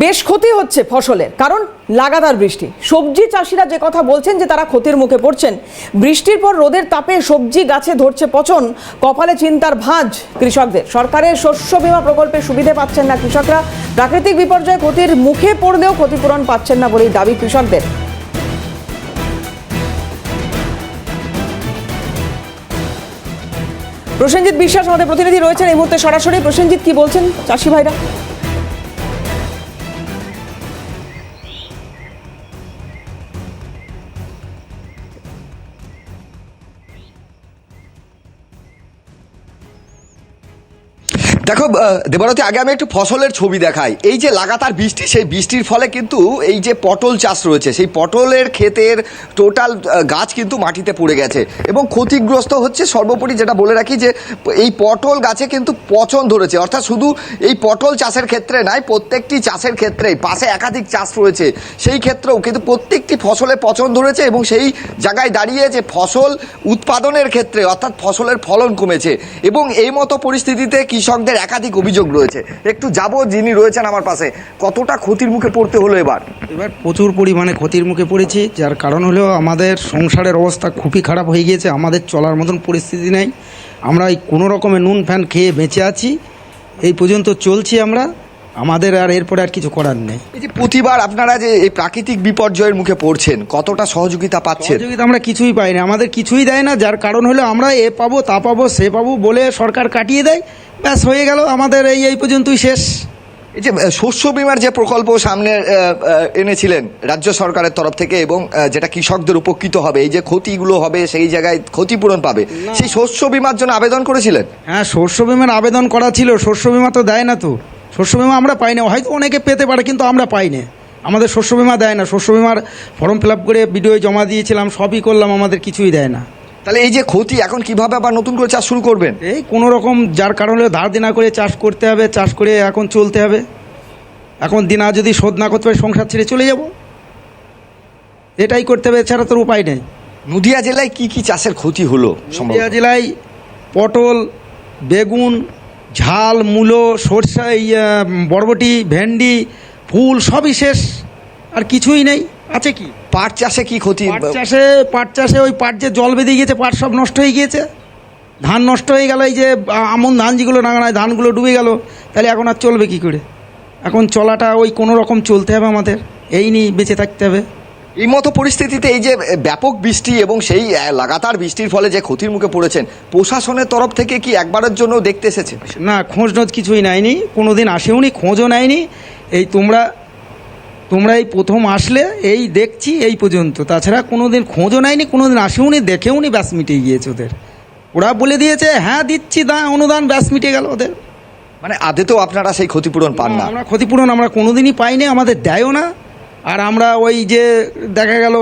বেশ ক্ষতি হচ্ছে ফসলের, কারণ লাগাতার বৃষ্টি। সবজি চাষিরা যে কথা বলছেন যে তারা ক্ষতির মুখে পড়ছেন, বৃষ্টির পর রোদের তাপে সবজি গাছে ধরছে পচন, কপালে চিন্তার ভাঁজ কৃষকদের। সরকারের শস্য বীমা প্রকল্পের সুবিধে পাচ্ছেন না কৃষকরা, প্রাকৃতিক বিপর্যয়ে ক্ষতির মুখে পড়লেও ক্ষতিপূরণ পাচ্ছেন না বলেই দাবি কৃষকদের। প্রসেনজিৎ বিশ্বাস আমাদের প্রতিনিধি রয়েছেন এই মুহূর্তে সরাসরি। প্রসেনজিৎ, কি বলছেন চাষি ভাইরা? দেখো দেবারতী আগে আমি একটু ফসলের ছবি দেখাই। এই যে লাগাতার বৃষ্টি, সেই বৃষ্টির ফলে কিন্তু এই যে পটল চাষ রয়েছে, সেই পটলের ক্ষেতের টোটাল গাছ কিন্তু মাটিতে পড়ে গেছে এবং ক্ষতিগ্রস্ত হচ্ছে সর্বোপরি যেটা বলে রাখি যে, এই পটল গাছে কিন্তু পচন ধরেছে। অর্থাৎ শুধু এই পটল চাষের ক্ষেত্রে নয় প্রত্যেকটি চাষের ক্ষেত্রে পাশে একাধিক চাষ রয়েছে। সেই ক্ষেত্রেও কিন্তু প্রত্যেকটি ফসলে পচন ধরেছে এবং সেই জায়গায় দাঁড়িয়ে যে ফসল উৎপাদনের ক্ষেত্রে অর্থাৎ ফসলের ফলন কমেছে। এবং এই মতো পরিস্থিতিতে কৃষকদের একাধিক অভিযোগ রয়েছে। একটু যাব যিনি রয়েছেন আমার পাশে। কতটা ক্ষতির মুখে পড়তে হলো এবার? এবার প্রচুর পরিমাণে ক্ষতির মুখে পড়েছি। যার কারণ হলো আমাদের সংসারের অবস্থা খুবই খারাপ হয়ে গিয়েছে। আমাদের চলার মতন পরিস্থিতি নেই। আমরা এই কোনো রকমের নুন ফ্যান খেয়ে বেঁচে আছি। এই পর্যন্ত চলছি আমরা। আমাদের আর এরপরে আর কিছু করার নেই। এই যে প্রতিবার আপনারা যে এই প্রাকৃতিক বিপর্যয়ের মুখে পড়ছেন কতটা সহযোগিতা পাচ্ছেন? সহযোগিতা আমরা কিছুই পাই না আমাদের কিছুই দেয় না। যার কারণ হলো আমরা এ পাবো তা পাবো সে পাবো বলে সরকার কাটিয়ে দেয়। ব্যাস হয়ে গেল। আমাদের এই এই পর্যন্তই শেষ। এই যে শস্য বিমার যে প্রকল্প সামনে এনেছিলেন রাজ্য সরকারের তরফ থেকে এবং যেটা কৃষকদের উপকৃত হবে এই যে ক্ষতিগুলো হবে সেই জায়গায় ক্ষতিপূরণ পাবে। সেই শস্য বিমার জন্য আবেদন করেছিলেন? হ্যাঁ শস্য বিমার আবেদন করা ছিল। শস্য বিমা তো দেয় না তো। শস্য বিমা আমরা পাই না। হয়তো অনেকে পেতে পারে কিন্তু আমরা পাই না। আমাদের শস্য বিমা দেয় না। শস্য বিমার ফর্ম ফিল আপ করে ভিডিও জমা দিয়েছিলাম সবই করলাম আমাদের কিছুই দেয় না। তাহলে এই যে ক্ষতি এখন কীভাবে আবার নতুন করে চাষ শুরু করবেন? এই কোনো রকম যার কারণে ধার দেনা করে চাষ করতে হবে চাষ করে এখন চলতে হবে। এখন দিনা যদি শোধ না করতে পারি সংসার ছেড়ে চলে যাব। এটাই করতে হবে এছাড়া তোর উপায় নেই। নদিয়া জেলায় কি কি চাষের ক্ষতি হলো নদিয়া জেলায় পটল বেগুন ঝাল মূলো সরষা বরবটি ভেন্ডি ফুল সবই শেষ। আর কিছুই নেই। আছে কি? পাট চাষে কি ক্ষতি? পাট চাষে পাট চাষে ওই পাট যে জল বেঁধে গিয়েছে পাট সব নষ্ট হয়ে গিয়েছে। ধান নষ্ট হয়ে গেল এই যে আমন ধান যেগুলো নাগানায় ধানগুলো ডুবে গেল তাহলে এখন আর চলবে কি করে? এখন চলাটা ওই কোনো রকম চলতে হবে আমাদের এই নিয়ে বেঁচে থাকতে হবে। এই মতো পরিস্থিতিতে এই যে ব্যাপক বৃষ্টি এবং সেই লাগাতার বৃষ্টির ফলে যে ক্ষতির মুখে পড়েছেন প্রশাসনের তরফ থেকে কি একবারের জন্য দেখতে এসেছে? না খোঁজ নোজ কিছুই নেয়নি কোনো দিন আসেওনি খোঁজও নেয়নি। এই তোমরা তোমরা এই প্রথম আসলে এই দেখছি এই পর্যন্ত। তাছাড়া কোনো দিন খোঁজও নেয়নি কোনো দিন আসেও নি দেখেও নি ব্যাস মিটে গিয়েছে ওদের। ওরা বলে দিয়েছে হ্যাঁ দিচ্ছি দা অনুদান ব্যাস মিটে গেল ওদের। মানে আদে তো আপনারা সেই ক্ষতিপূরণ পান না আমরা ক্ষতিপূরণ আমরা কোনোদিনই পাইনি আমাদের দেয়ও না। আর আমরা ওই যে দেখা গেল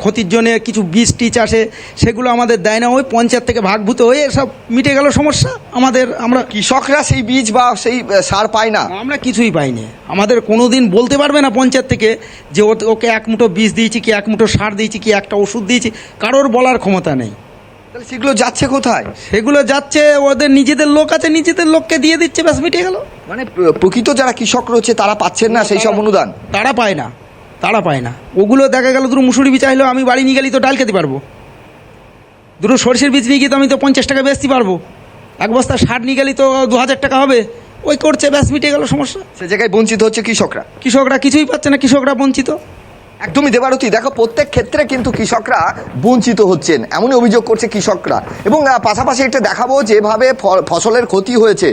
ক্ষতির জন্যে কিছু বীজ টিচ আসে সেগুলো আমাদের দেয় না ওই পঞ্চায়েত থেকে ভাগভূত হয়ে সব মিটে গেল সমস্যা। আমাদের আমরা কৃষকরা সেই বীজ বা সেই সার পায় না? আমরা কিছুই পাইনি। আমাদের কোনো দিন বলতে পারবে না পঞ্চায়েত থেকে যে ওকে এক মুঠো বীজ দিয়েছি কি এক মুঠো সার দিয়েছি কি একটা ওষুধ দিয়েছি কারোর বলার ক্ষমতা নেই। তাহলে সেগুলো যাচ্ছে কোথায়? সেগুলো যাচ্ছে ওদের নিজেদের লোক আছে নিজেদের লোককে দিয়ে দিচ্ছে ব্যাস মিটে গেল। মানে প্রকৃত যারা কৃষক রয়েছে তারা পাচ্ছেন না সেই সব অনুদান? তারা পায় না। তারা পায় না। ওগুলো দেখা গেল দুটো মুসুরি বীজ চাইলেও আমি বাড়ি নিয়ে গেলেই তো ডাল খেতে পারব। দুটো সরষের বীজ নিয়ে গিয়ে তো আমি তো পঞ্চাশ টাকা বেচতে পারব। এক বস্তা সার নিয়ে গেলেই তো দু হাজার টাকা হবে। ওই করছে ব্যাস মিটে গেল সমস্যা। সে জায়গায় বঞ্চিত হচ্ছে কৃষকরা। কৃষকরা কিছুই পাচ্ছে না কৃষকরা বঞ্চিত। একদমই দেবারতী দেখো প্রত্যেক ক্ষেত্রে কিন্তু কৃষকরা বঞ্চিত হচ্ছেন। এমনই অভিযোগ করছে কৃষকরা। এবং পাশাপাশি এটা দেখাবো যেভাবে ফসলের ক্ষতি হয়েছে।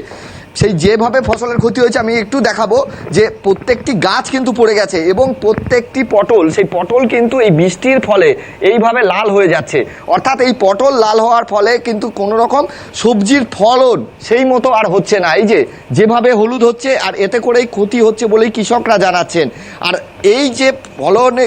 সেই যেভাবে ফসলের ক্ষতি হয়েছে, আমি একটু দেখাবো যে প্রত্যেকটি গাছ কিন্তু পড়ে গেছে এবং প্রত্যেকটি পটল, সেই পটল কিন্তু এই বৃষ্টির ফলে এইভাবে লাল হয়ে যাচ্ছে। অর্থাৎ এই পটল লাল হওয়ার ফলে কিন্তু কোনো রকম সবজির ফলন সেই মতো আর হচ্ছে না। এই যে যেভাবে হলুদ হচ্ছে আর এতে করেই ক্ষতি হচ্ছে বলেই কৃষকরা জানাচ্ছেন। আর এই যে ফলনে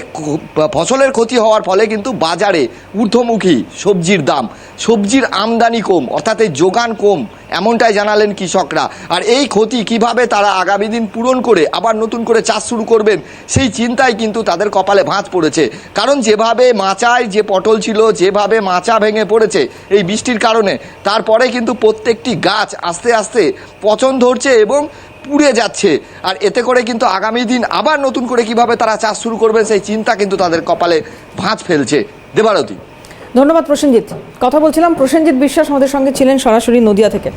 ফসলের ক্ষতি হওয়ার ফলে কিন্তু বাজারে ঊর্ধ্বমুখী সবজির দাম। সবজির আমদানি কম, অর্থাৎ এই যোগান কম, এমনটাই জানালেন কৃষকরা। আর এই ক্ষতি কীভাবে তারা আগামী দিন পূরণ করে, আবার নতুন করে চাষ শুরু করবেন, সেই চিন্তায় কিন্তু তাদের কপালে ভাঁজ পড়েছে। কারণ যেভাবে মাচায় যে পটল ছিল, যেভাবে মাচা ভেঙে পড়েছে এই বৃষ্টির কারণে, তারপরে কিন্তু প্রত্যেকটি গাছ আস্তে আস্তে পচন ধরছে এবং পুড়ে যাচ্ছে। আর এতে করে কিন্তু আগামী দিন আবার নতুন করে কীভাবে তারা চাষ শুরু করবেন, সেই চিন্তা কিন্তু তাদের কপালে ভাঁজ ফেলছে। দেবারতী। ধন্যবাদ প্রসেনজিৎ। কথা বলছিলাম প্রসেনজিৎ বিশ্বাস আমাদের সঙ্গে ছিলেন সরাসরি নদিয়া থেকে।